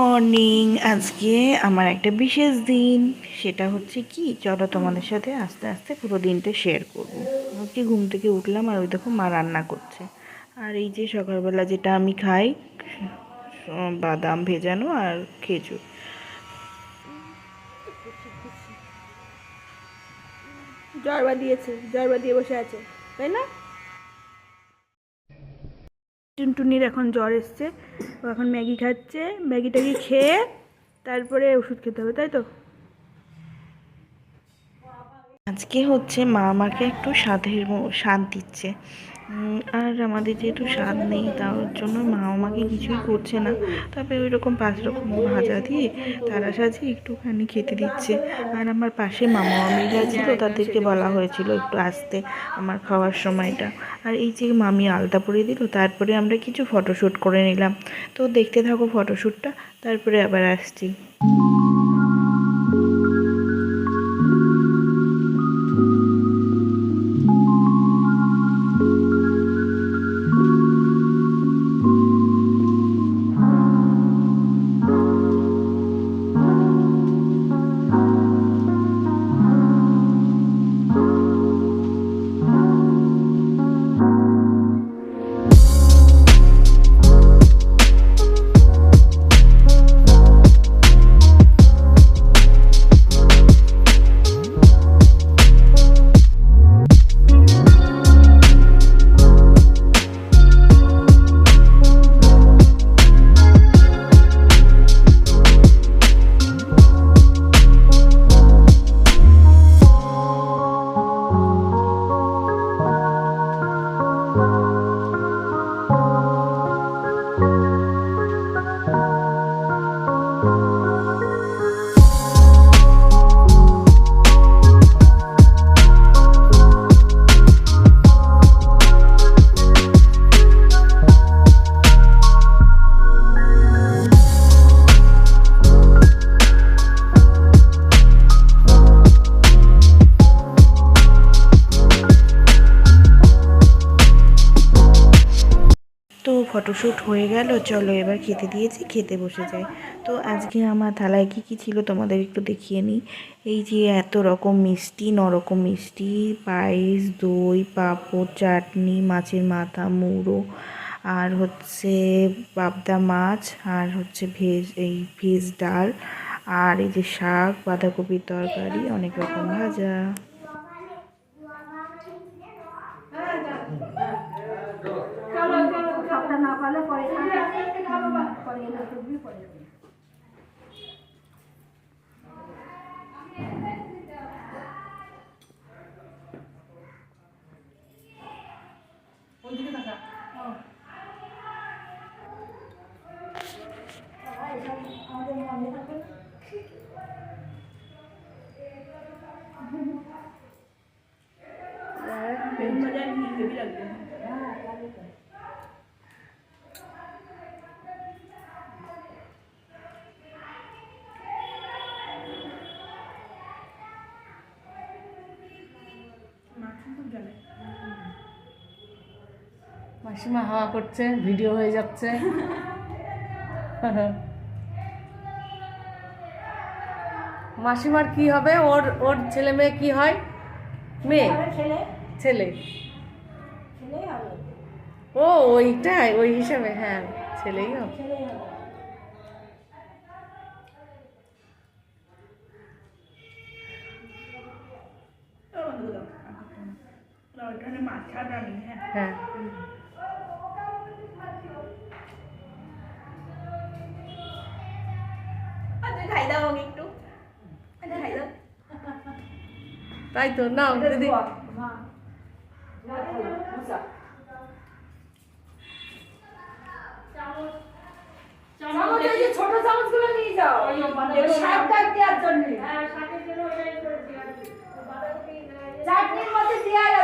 Morning, আজকে আমার একটা বিশেষ দিন, সেটা হচ্ছে কি, চলো তোমাদের সাথে আস্তে আস্তে পুরো দিনটা শেয়ার করব। আজকে ঘুম থেকে উঠলাম আর ওই দেখো মা রান্না করছে। আর এই যে সকালবেলা যেটা আমি খাই বাদাম ভেজানো আর খেজুর। জরবা দিয়েছে জরবা দিয়ে বসে আছে, তাই না? টুনটুনির এখন জ্বর এসছে। ও এখন ম্যাগি খাচ্ছে। ম্যাগি ট্যাগি খেয়ে তারপরে ওষুধ খেতে হবে, তাই তো? আজকে হচ্ছে মা আমাকে একটু সাধের শান্তিচ্ছে দিচ্ছে। আর আমাদের যেহেতু স্বাদ নেই, তার জন্য মা আমাকে কিছুই করছে না। তবে ওই রকম পাঁচ রকম ভাজা দিয়ে তারা সাজিয়ে একটুখানি খেতে দিচ্ছে। আর আমার পাশে মামা মামিরা ছিল, তাদেরকে বলা হয়েছিল একটু আসতে আমার খাওয়ার সময়টা। আর এই যে মামি আলতা পরিয়ে দিল, তারপরে আমরা কিছু ফটোশ্যুট করে নিলাম। তো দেখতে থাকো ফটোশ্যুটটা তারপরে আবার আসছি। তো ফটোশ্যুট হয়ে গেল, চলো এবার খেতে দিয়েছি, খেতে বসে যাই। তো আজকে আমার থালায় কী কী ছিল তোমাদের একটু দেখিয়ে নিই। এই যে এত রকম মিষ্টি, নরকম মিষ্টি, পায়েস, দই, পাঁপড়, চাটনি, মাছের মাথা, মুড়ো, আর হচ্ছে পাবদা মাছ, আর হচ্ছে ভেজ, এই ভেজ ডাল, আর এই যে শাক, বাঁধাকপির তরকারি, অনেক রকম ভাজা। पड़ेगा ना कुछ भी पड़ेगा Thank you. মাসিমা হাওয়া করছে ভিডিও হয়ে যাচ্ছে মাসিমার কি হবে ওর ওর ছেলে মেয়ে কি হয় মেয়ে ছেলে ও ওইটাই ওই হিসাবে হ্যাঁ ছেলেই হবে হ্যাঁ তাই তো নাও দিদি ছোট চামচগুলো নিয়ে যাও। শাকটা দেওয়ার জন্য। চাটনির মধ্যে দেওয়া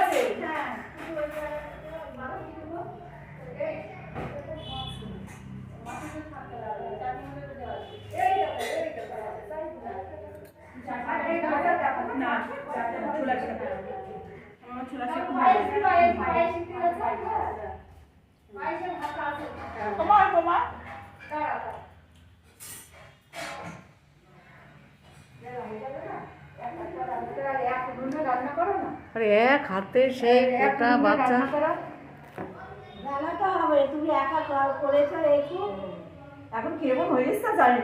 আরে এক হাতে সে একটা বাচ্চা। রান্নাটা হবে তুমি একা করেছ একটু। এখন কেমন হয়েছে জানি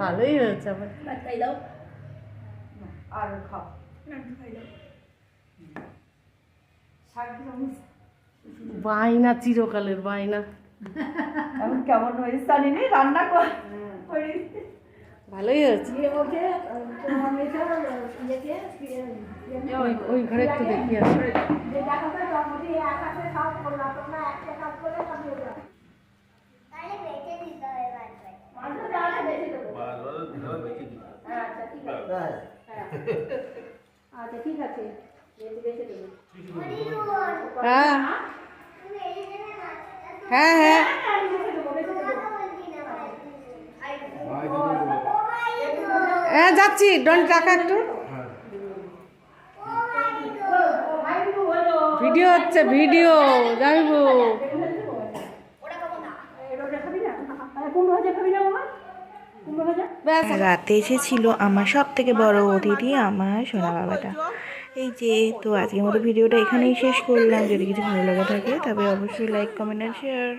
ভালোই হয়েছে আমার। তাই আর খাও। বায়না চিরকালের বাইনা এখন কেমন হয়েছে জানি নি রান্না কর। ভালোই হয়েছে। ইয়েকে ওই ওই ঘরে একটু দেখি আসি যে দেখাতে জন্মদি এক হাতে সব করলাম তোমরা একটা কাজ করে সব হয়ে যাবে মাঝে তাহলে বেঁচে দেবো আচ্ছা ঠিক আছে হ্যাঁ। আচ্ছা ঠিক আছে বেঁচে বেঁচে দেবো হ্যাঁ। হ্যাঁ হ্যাঁ। হ্যাঁ যাচ্ছি। ডন টাকা একটু। ভিডিও হচ্ছে, ভিডিও। যাইবো। রাতে এসেছিল আমার সব থেকে বড় অতিথি, আমার সোনা বাবাটা। এই যে তো আজকের মতো ভিডিওটা এখানেই শেষ করলাম। যদি কিছু ভালো লাগে থাকে তবে অবশ্যই লাইক কমেন্ট আর শেয়ার